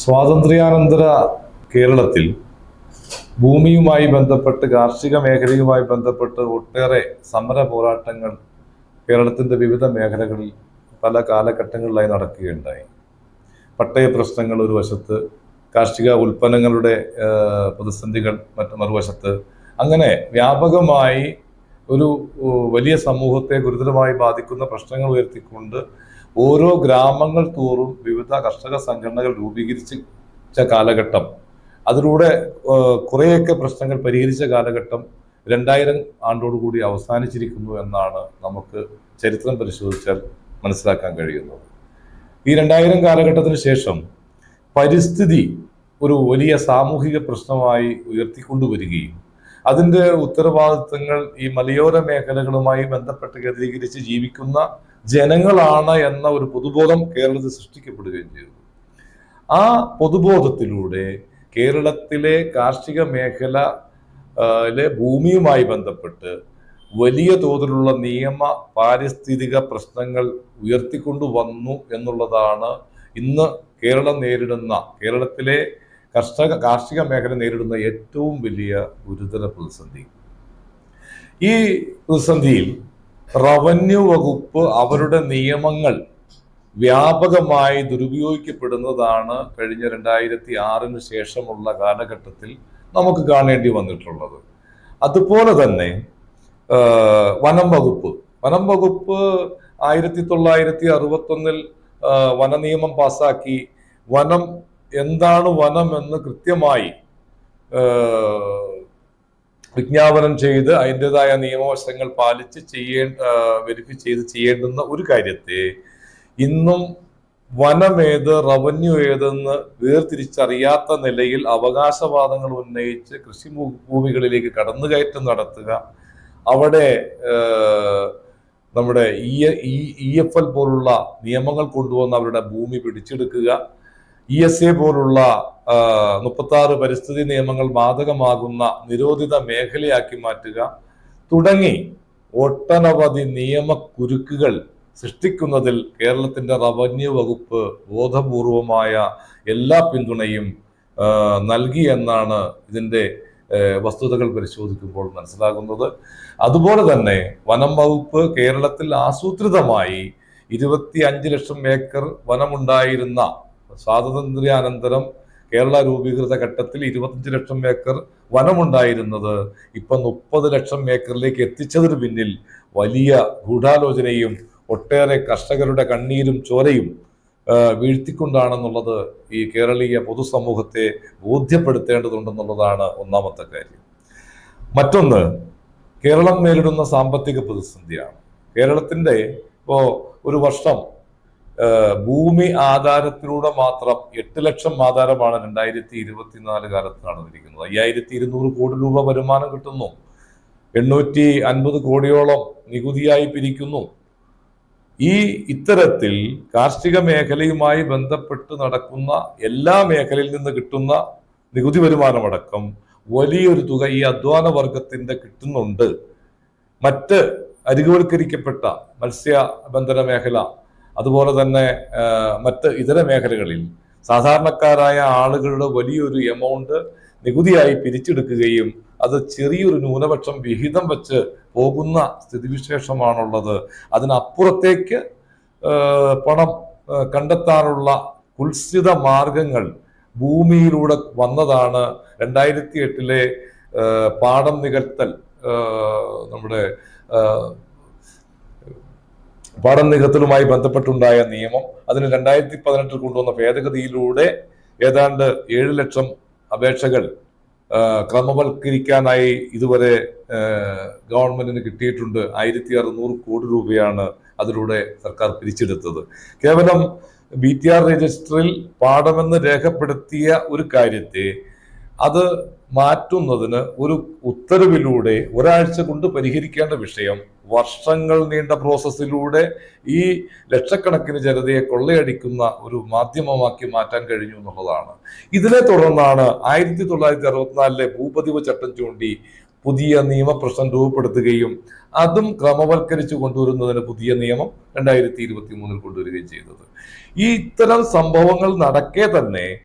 സ്വാതന്ത്ര്യാനന്തര കേരളത്തിൽ ഭൂമിയുമായി ബന്ധപ്പെട്ട് കാർഷിക മേഖലയുമായി ബന്ധപ്പെട്ട് ഒട്ടേറെ സമര പോരാട്ടങ്ങൾ കേരളത്തിന്റെ വിവിധ മേഖലകളിൽ പല കാലഘട്ടങ്ങളിലായി നടക്കുകയുണ്ടായി. പട്ടയ പ്രശ്നങ്ങൾ ഒരു വശത്ത് കാർഷിക ഉൽപ്പന്നങ്ങളുടെ പ്രതിസന്ധികൾ മറ്റു മറുവശത്ത്. അങ്ങനെ വ്യാപകമായി ഒരു വലിയ സമൂഹത്തെ ഗുരുതരമായി ബാധിക്കുന്ന പ്രശ്നങ്ങൾ ഉയർത്തിക്കൊണ്ട് ഓരോ ഗ്രാമങ്ങൾ തോറും വിവിധ കർഷക സംഘടനകൾ രൂപീകരിച്ച കാലഘട്ടം. അതിലൂടെ കുറേയൊക്കെ പ്രശ്നങ്ങൾ പരിഹരിച്ച കാലഘട്ടം രണ്ടായിരം ആണ്ടോടുകൂടി അവസാനിച്ചിരിക്കുന്നു എന്നാണ് നമുക്ക് ചരിത്രം പരിശോധിച്ചാൽ മനസ്സിലാക്കാൻ കഴിയുന്നത്. ഈ രണ്ടായിരം കാലഘട്ടത്തിന് ശേഷം പരിസ്ഥിതി ഒരു വലിയ സാമൂഹിക പ്രശ്നമായി ഉയർത്തിക്കൊണ്ടുവരികയും അതിന്റെ ഉത്തരവാദിത്തങ്ങൾ ഈ മലയോര മേഖലകളുമായി ബന്ധപ്പെട്ട് കേന്ദ്രീകരിച്ച് ജീവിക്കുന്ന ജനങ്ങളാണ് എന്ന ഒരു പൊതുബോധം കേരളത്തിൽ സൃഷ്ടിക്കപ്പെടുകയും ചെയ്തു. ആ പൊതുബോധത്തിലൂടെ കേരളത്തിലെ കാർഷിക മേഖല ഭൂമിയുമായി ബന്ധപ്പെട്ട് വലിയ തോതിലുള്ള നിയമ പാരിസ്ഥിതിക പ്രശ്നങ്ങൾ ഉയർത്തിക്കൊണ്ടു വന്നു എന്നുള്ളതാണ് ഇന്ന് കേരളം നേരിടുന്ന കേരളത്തിലെ കർഷക കാർഷിക മേഖല നേരിടുന്ന ഏറ്റവും വലിയ ഗുരുതര പ്രതിസന്ധി. ഈ പ്രതിസന്ധിയിൽ റവന്യൂ വകുപ്പ് അവരുടെ നിയമങ്ങൾ വ്യാപകമായി ദുരുപയോഗിക്കപ്പെടുന്നതാണ് കഴിഞ്ഞ രണ്ടായിരത്തി ആറിന് ശേഷമുള്ള കാലഘട്ടത്തിൽ നമുക്ക് കാണേണ്ടി വന്നിട്ടുള്ളത്. അതുപോലെ തന്നെ വനം വകുപ്പ്. വനം വകുപ്പ് ആയിരത്തി തൊള്ളായിരത്തി അറുപത്തൊന്നിൽ വനനിയമം പാസാക്കി. വനം എന്താണ് വനം എന്ന് കൃത്യമായി വിജ്ഞാപനം ചെയ്ത് അതിന്റെതായ നിയമവശങ്ങൾ പാലിച്ച് ചെയ്യേ വെരിഫൈ ചെയ്ത് ചെയ്യേണ്ടുന്ന ഒരു കാര്യത്തെ ഇന്നും വനമേത് റവന്യൂ ഏതെന്ന് വേർതിരിച്ചറിയാത്ത നിലയിൽ അവകാശവാദങ്ങൾ ഉന്നയിച്ച് കൃഷി ഭൂമികളിലേക്ക് കടന്നുകയറ്റം നടത്തുക. അവിടെ നമ്മുടെ ഇ ഇ എഫ് എൽ പോലുള്ള നിയമങ്ങൾ കൊണ്ടുവന്ന് അവരുടെ ഭൂമി പിടിച്ചെടുക്കുക. ഇ എസ് എ പോലുള്ള മുപ്പത്തി ആറ് പരിസ്ഥിതി നിയമങ്ങൾ ബാധകമാകുന്ന നിരോധിത മേഖലയാക്കി മാറ്റുക തുടങ്ങി ഒട്ടനവധി നിയമക്കുരുക്കുകൾ സൃഷ്ടിക്കുന്നതിൽ കേരളത്തിന്റെ റവന്യൂ വകുപ്പ് ബോധപൂർവമായ എല്ലാ പിന്തുണയും നൽകി എന്നാണ് ഇതിന്റെ ഏ, വസ്തുതകൾ പരിശോധിക്കുമ്പോൾ മനസ്സിലാകുന്നത്. അതുപോലെ തന്നെ വനം വകുപ്പ് കേരളത്തിൽ ആസൂത്രിതമായി ഇരുപത്തി അഞ്ച് ലക്ഷം ഏക്കർ വനമുണ്ടായിരുന്ന സ്വാതന്ത്ര്യാനന്തരം കേരള രൂപീകൃത ഘട്ടത്തിൽ ഇരുപത്തഞ്ച് ലക്ഷം ഏക്കർ വനമുണ്ടായിരുന്നത്. ഇപ്പൊ മുപ്പത് ലക്ഷം ഏക്കറിലേക്ക് എത്തിച്ചതിന് പിന്നിൽ വലിയ ഗൂഢാലോചനയും ഒട്ടേറെ കർഷകരുടെ കണ്ണീരും ചോരയും വീഴ്ത്തിക്കൊണ്ടാണെന്നുള്ളത് ഈ കേരളീയ പൊതുസമൂഹത്തെ ബോധ്യപ്പെടുത്തേണ്ടതുണ്ടെന്നുള്ളതാണ് ഒന്നാമത്തെ കാര്യം. മറ്റൊന്ന് കേരളം നേരിടുന്ന സാമ്പത്തിക പ്രതിസന്ധിയാണ്. കേരളത്തിന്റെ ഇപ്പോ ഒരു വർഷം ഭൂമി ആധാരത്തിലൂടെ മാത്രം എട്ട് ലക്ഷം ആധാരമാണ് രണ്ടായിരത്തി ഇരുപത്തിനാല് കാലത്ത് നടന്നിരിക്കുന്നത് അയ്യായിരത്തി ഇരുന്നൂറ് കോടി രൂപ വരുമാനം കിട്ടുന്നു. എണ്ണൂറ്റി അൻപത് കോടിയോളം നികുതിയായി പിരിക്കുന്നു. ഈ ഇത്തരത്തിൽ കാർഷിക മേഖലയുമായി ബന്ധപ്പെട്ട് നടക്കുന്ന എല്ലാ മേഖലയിൽ നിന്ന് കിട്ടുന്ന നികുതി വരുമാനമടക്കം വലിയൊരു തുക ഈ അധ്വാന വർഗത്തിന്റെ കിട്ടുന്നുണ്ട്. മറ്റ് അരികുവൽക്കരിക്കപ്പെട്ട മത്സ്യബന്ധന മേഖല അതുപോലെ തന്നെ മറ്റ് ഇതര മേഖലകളിൽ സാധാരണക്കാരായ ആളുകളുടെ വലിയൊരു എമൗണ്ട് നികുതിയായി പിരിച്ചെടുക്കുകയും അത് ചെറിയൊരു ന്യൂനപക്ഷം വിഹിതം വെച്ച് പോകുന്ന സ്ഥിതിവിശേഷമാണുള്ളത്. അതിനപ്പുറത്തേക്ക് പണം കണ്ടെത്താനുള്ള കുൽസിത മാർഗങ്ങൾ ഭൂമിയിലൂടെ വന്നതാണ്. രണ്ടായിരത്തി എട്ടിലെ പാടം നികത്തൽ നമ്മുടെ പാടം നികത്തലുമായി ബന്ധപ്പെട്ടുണ്ടായ നിയമം അതിന് രണ്ടായിരത്തി പതിനെട്ടിൽ കൊണ്ടുവന്ന ഭേദഗതിയിലൂടെ ഏതാണ്ട് ഏഴ് ലക്ഷം അപേക്ഷകൾ ക്രമവൽക്കരിക്കാനായി ഇതുവരെ ഗവൺമെന്റിന് കിട്ടിയിട്ടുണ്ട്. ആയിരത്തി അറുന്നൂറ് കോടി രൂപയാണ് അതിലൂടെ സർക്കാർ പിരിച്ചെടുത്തത്. കേവലം ബി ടി ആർ രജിസ്റ്ററിൽ പാഠമെന്ന് രേഖപ്പെടുത്തിയ ഒരു കാര്യത്തെ അത് മാറ്റുന്നതിന് ഒരു ഉത്തരവിലൂടെ ഒരാഴ്ച കൊണ്ട് പരിഹരിക്കേണ്ട വിഷയം വർഷങ്ങൾ നീണ്ട പ്രോസസ്സിലൂടെ ഈ ലക്ഷക്കണക്കിന് ജനതയെ കൊള്ളയടിക്കുന്ന ഒരു മാധ്യമമാക്കി മാറ്റാൻ കഴിഞ്ഞു എന്നുള്ളതാണ്. ഇതിനെ തുടർന്നാണ് ആയിരത്തി തൊള്ളായിരത്തി അറുപത്തിനാലിലെ ഭൂപതിവ് ചട്ടം ചൂണ്ടി പുതിയ നിയമപ്രശ്നം രൂപപ്പെടുത്തുകയും അതും ക്രമവൽക്കരിച്ചു കൊണ്ടുവരുന്നതിന് പുതിയ നിയമം രണ്ടായിരത്തി ഇരുപത്തി മൂന്നിൽ കൊണ്ടുവരികയും ചെയ്തത്. ഈ ഇത്തരം സംഭവങ്ങൾ നടക്കെ തന്നെ